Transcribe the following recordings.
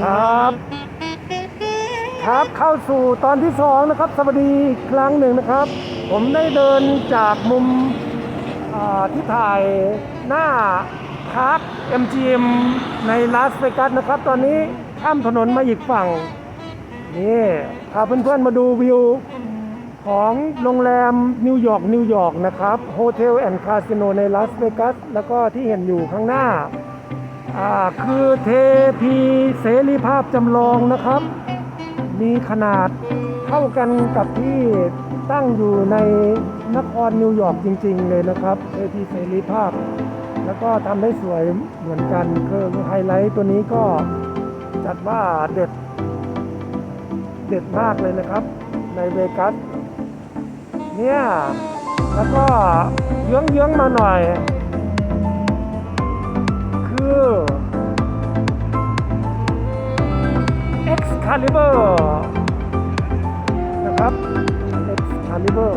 ครับ ครับเข้าสู่ตอนที่สองนะครับ สวัสดีครั้งหนึ่งนะครับ ผมได้เดินจากมุมที่ถ่ายหน้าพาร์ค MGM ในลาสเวกัสนะครับ ตอนนี้ข้ามถนนมาอีกฝั่ง นี่พาเพื่อนๆมาดูวิวของโรงแรมนิวยอร์กนิวยอร์กนะครับโฮเทลแอนด์คาสิโนในลาสเวกัสแล้วก็ที่เห็นอยู่ข้างหน้า อ่าคือเทพีเสรีภาพจำลองนะครับ มีขนาดเท่ากันกับที่ตั้งอยู่ในนครนิวยอร์กจริง ๆ เลยนะครับเทพีเสรีภาพ แล้วก็ทำได้สวยเหมือนกันคือไฮไลท์ตัวนี้ก็จัดว่าเด็ด เด็ดมากเลยนะครับ ในเวกัสเนี่ย แล้วก็เยื้องเยื้องๆมาหน่อย Excalibur นะครับ Excalibur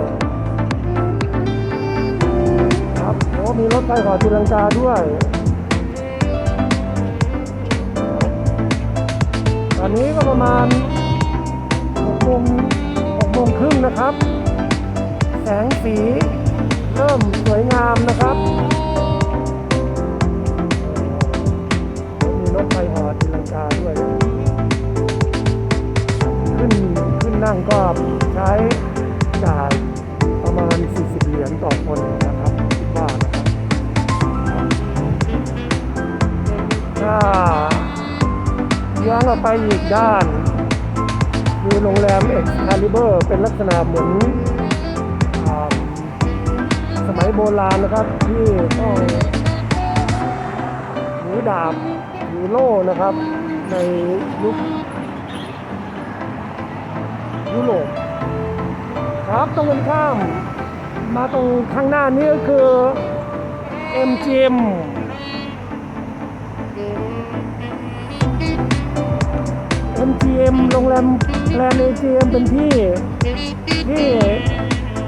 ครับโอ้มีรถไฟหอตีลังกาด้วย ตอนนี้ก็ประมาณ6โมง6โมงครึ่งนะครับ แสงสีเริ่มสวยงามนะครับ นั่งก็ใช้จ่ายประมาณ 40 เหรียญต่อคนนะครับคิดว่านะครับถ้าย้อนออกไปอีกด้านคือโรงแรม Excalibur เบอร์เป็นลักษณะเหมือนสมัยโบราณนะครับที่ต้องถือดาบถือโล่นะครับ ในยุค ยุโรปครับตรงกันข้าม มาตรงข้างหน้านี้ก็คือ MGM MGM โรงแรมแลนด์ MGM เป็นที่ ที่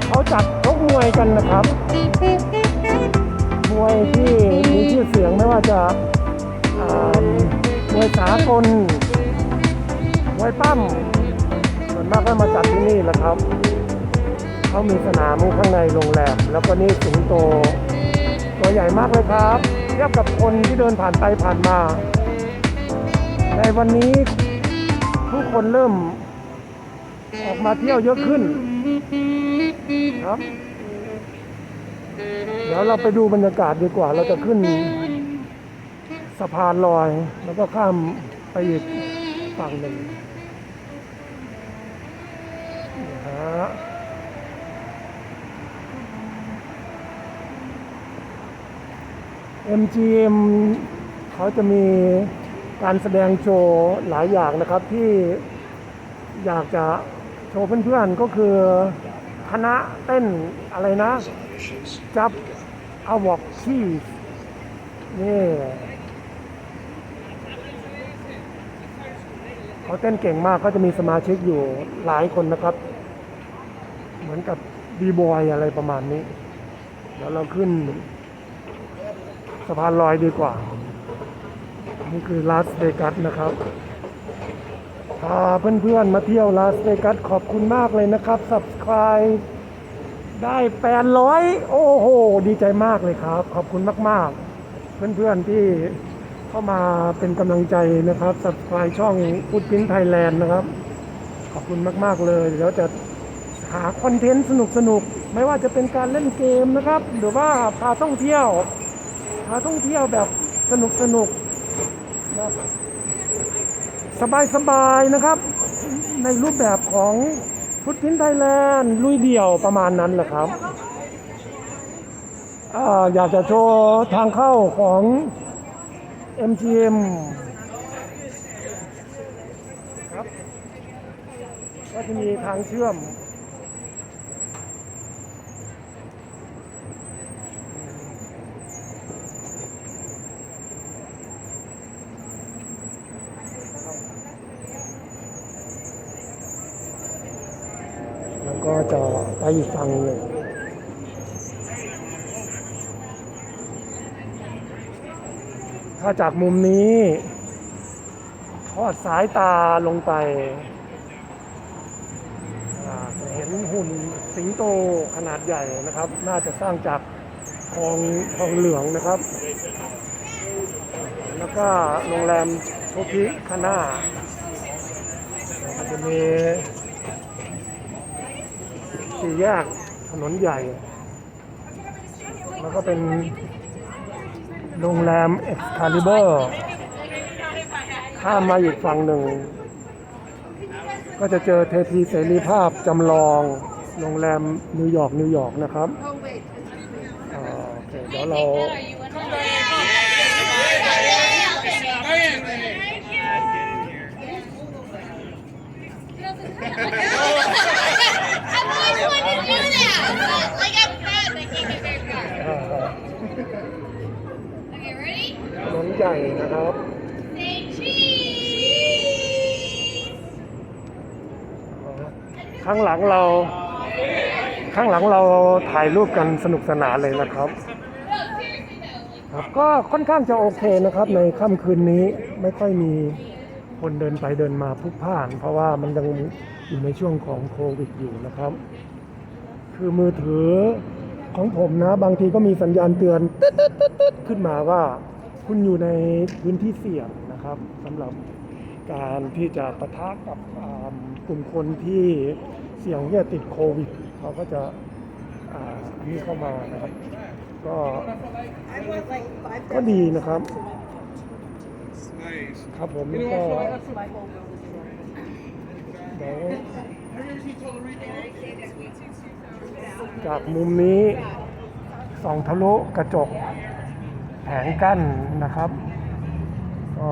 เขาจัดชกมวยกันนะครับ มวยที่มีชื่อเสียงไม่ว่าจะมวยสากลมวยปั้ม มากก็มาจัดที่นี่แหละครับ เขามีสนามข้างในโรงแรมแล้วก็นี่สิงโตตัวใหญ่มากเลยครับ เทียบกับคนที่เดินผ่านไปผ่านมา ในวันนี้ผู้คนเริ่ม ออกมาเที่ยวเยอะขึ้นครับ เดี๋ยวเราไปดูบรรยากาศดีกว่า เราจะขึ้น สะพานลอย แล้วก็ข้ามไปอีกฝั่งหนึ่ง ฮะ MGM เขาจะมีการแสดงโชว์หลายอย่างนะครับที่อยากจะโชว์เพื่อนๆก็คือคณะเต้นอะไรนะจับอวอกชีสนี่เขาเต้นเก่งมากก็จะมีสมาชิกอยู่หลายคนนะครับ เหมือนกับบีบอยอะไรประมาณนี้เดี๋ยวเราขึ้น สะพานลอยดีกว่า นี่คือลาสเวกัสนะครับพาเพื่อนๆมาเที่ยวลาสเวกัสขอบคุณมากเลยนะครับ Subscribe ได้ 800 โอ้โห ดีใจมากเลยครับ ขอบคุณมากๆ เพื่อนๆที่เข้ามาเป็นกำลังใจนะครับ Subscribe ช่องพุทธินไทยแลนด์นะครับ ขอบคุณมากๆเลยเดี๋ยวจะหาคอนเทนต์สนุกๆ ไม่ว่าจะเป็นการเล่นเกมนะครับ หรือว่าพาท่องเที่ยว พาท่องเที่ยวแบบสนุกๆแบบสบายๆนะครับ ในรูปแบบของฟุตพินไทยแลนด์ลุยเดี่ยวประมาณนั้นแหละครับอยากจะโชว์ทางเข้าของ MGM ครับก็จะมีทางเชื่อม จะไปอีกฝั่งหนึ่งถ้าจากมุมนี้ถอดสายตาลงไปจะเห็นหุ่นสิงโตขนาดใหญ่นะครับ น่าจะสร้างจากทองทองเหลืองนะครับ แล้วก็โรงแรมโทพิคาน่าจะมี สี่แยกถนนใหญ่ แล้วก็เป็นโรงแรมเอ็กซ์คาลิเบอร์ข้ามมาอีกฝั่งหนึ่ง ก็จะเจอเทพีเสรีภาพจำลองโรงแรมนิวยอร์กนิวยอร์กนะครับอ่าโอเคเดี๋ยวเรา Okay, ready? ถนนใหญ่นะครับ Say cheese. ข้างหลังเรา ข้างหลังเราถ่ายรูปกันสนุกสนานเลยนะครับ No, seriously though. Like, ครับก็ค่อนข้างจะโอเคนะครับ ในค่ำคืนนี้ไม่ค่อยมีคนเดินไปเดินมาพลุกพล่าน เพราะว่ามันยังอยู่ในช่วงของโควิดอยู่นะครับ คือมือถือ ของผมนะ บางทีก็มีสัญญาณเตือนตึ๊ดตึ๊ดตึ๊ดตึ๊ดขึ้นมาว่า คุณอยู่ในพื้นที่เสี่ยงนะครับสำหรับการที่จะปะทะกับกลุ่มคนที่เสี่ยงที่จะติดโควิดเขาก็จะนี่เข้ามานะครับ ก็ก็ดีนะครับครับผมก็เดี๋ยว จากมุมนี้ส่องทะลุกระจกแผงกั้นนะครับ ก็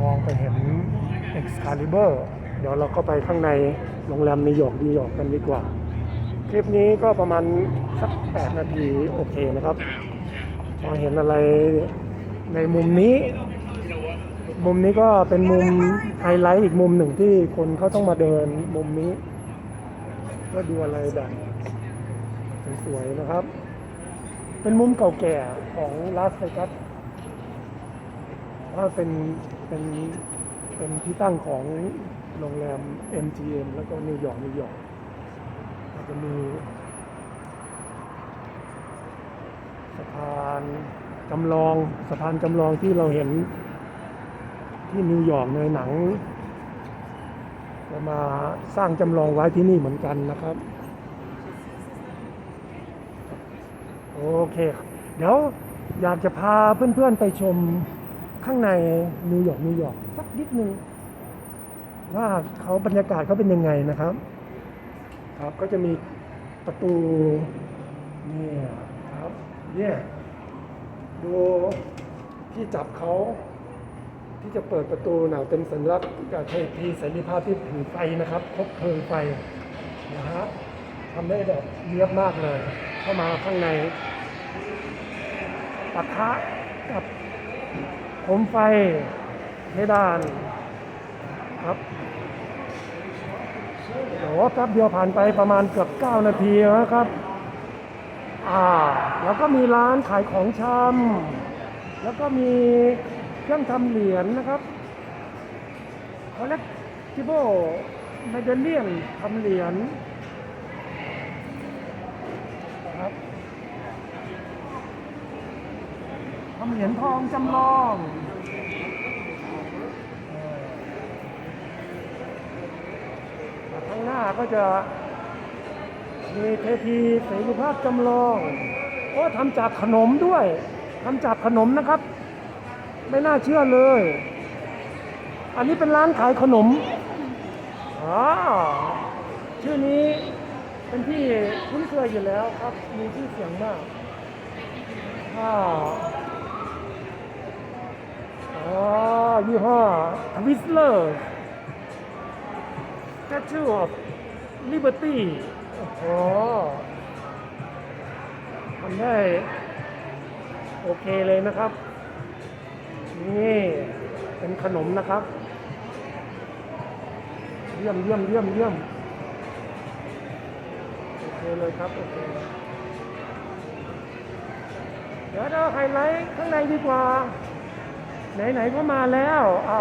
มองไปเห็น Excalibur เดี๋ยวเราก็ไปข้างในโรงแรมนิวยอร์กนิวยอร์กกันดีกว่า คลิปนี้ก็ประมาณสักแปดนาทีโอเคนะครับพอเห็นอะไรในมุมนี้ มุมนี้ก็เป็นมุมไฮไลท์อีกมุมหนึ่งที่คนเขาต้องมาเดินมุมนี้ ก็ดูอะไรแบบ สวยๆนะครับ เป็นมุมเก่าแก่ของลาสเวกัสว่าเป็นเป็นเป็นที่ตั้งของโรงแรม MGM แล้วก็นิวยอร์กนิวยอร์กอาจจะมีสะพานจำลองสะพานจำลองที่เราเห็นที่นิวยอร์กในหนังจะมาสร้างจำลองไว้ที่นี่เหมือนกันนะครับ โอเค เดี๋ยวอยากจะพาเพื่อนๆไปชมข้างในนิวยอร์กนิวยอร์กสักนิดนึงว่าเขาบรรยากาศเขาเป็นยังไงนะครับ ครับก็จะมีประตูเนี่ยครับเนี่ยดูที่จับเขาที่จะเปิดประตูนะเป็นสัญลักษณ์กับเทพีเสรีภาพที่ถือไฟนะครับคบเพลิงไฟนะฮะ ทำได้แบบเนียบมากเลย เข้ามาข้างในปะทะกับโคมไฟเพดานครับเดี๋ยวแป๊บเดียวผ่านไปประมาณเกือบ 9 นาทีนะครับ อ่า แล้วก็มีร้านขายของชำแล้วก็มีเครื่องทำเหรียญนะครับ collectible medallion ทำเหรียญนะครับทำ เหรียญทองจำลองข้างหน้าก็จะมีเทพีเสรีภาพจำลองโอ้ทำจากขนมด้วยทำจากขนมนะครับ ไม่น่าเชื่อเลย อันนี้เป็นร้านขายขนมอ๋อชื่อนี้เป็นที่คุ้นเคยอยู่แล้วครับ มีชื่อเสียงมากอ่าอ๋อ ยี่ห้อทวิสเลอร์ Statue of Liberty โอ้โหทำได้โอเคเลยนะครับ นี่เป็นขนมนะครับ เยี่ยมเยี่ยมเยี่ยมเยี่ยมโอเคเลยครับ โอเค เดี๋ยวเราไฮไลท์ข้างในดีกว่า ไหนๆก็มาแล้วอะ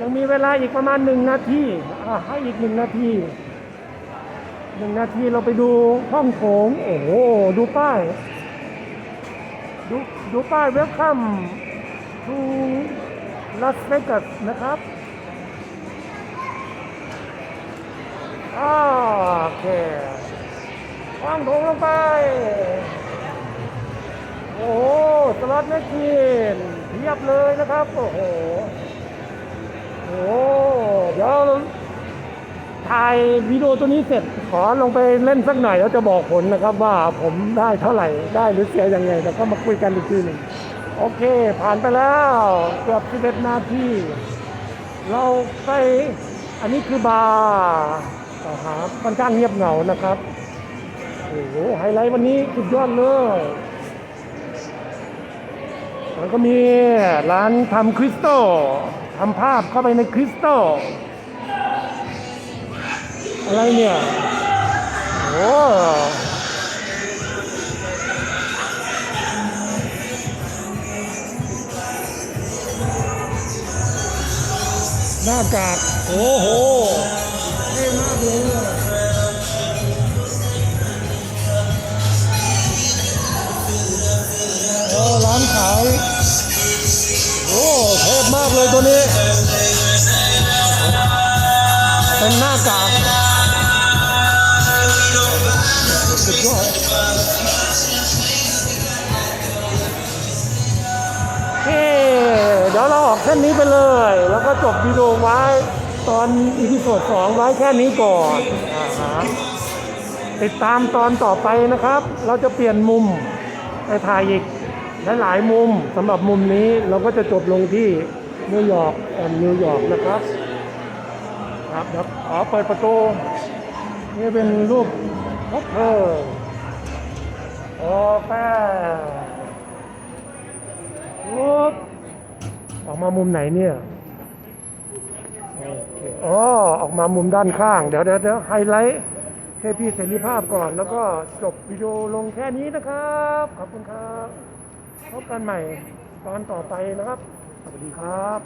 ยังมีเวลาอีกประมาณหนึ่งนาทีอะให้อีกหนึ่งนาทีหนึ่งนาทีเราไปดูห้องโถงโอ้โหดูป้าย ดูดูป้ายเวลคัมทูลาสเวกัสนะครับโอเคห้องโถงลงไป โอ้โหสล็อตแมชชีน เทียบเลยนะครับ โอ้โหโอ้โหเดี๋ยวถ่ายวิดีโอตัวนี้เสร็จขอลงไปเล่นสักหน่อยแล้วจะบอกผลนะครับว่าผมได้เท่าไหร่ได้หรือเสียยังไงแต่ก็มาคุยกันอีกทีหนึ่งโอเค ผ่านไปแล้วเกือบ11นาทีเราไปอันนี้คือบาร์อ่าค่อนข้างเงียบเหงานะครับโอ้โหไฮไลท์วันนี้สุดยอดเลย แล้วก็มีร้านทำคริสตัลทำภาพเข้าไปในคริสตัลอะไรเนี่ย โอ้หน้ากาก โอ้โห เป็นหน้ากากสุดยอดเฮ้เดี๋ยวเราออกเส้นนี้ไปเลย แล้วก็จบวิดีโอไว้ตอนอีพิโซดสองไว้แค่นี้ก่อนติดตามตอนต่อไปนะครับ เราจะเปลี่ยนมุมไปถ่ายอีกหลายๆมุมสำหรับมุมนี้เราก็จะจบลงที่นิวยอร์กแอนนิวยอร์กนะครับ ครับเดี๋ยวขอเปิดประตู นี่เป็นรูปนกเธอโอแป้รูปออกมามุมไหนเนี่ยโอเคอ๋อออกมามุมด้านข้างเดี๋ยวเดี๋ยวเดี๋ยวไฮไลท์เทพีเสรีภาพก่อน แล้วก็จบวิดีโอลงแค่นี้นะครับ ขอบคุณครับ พบกันใหม่ตอนต่อไปนะครับ สวัสดีครับ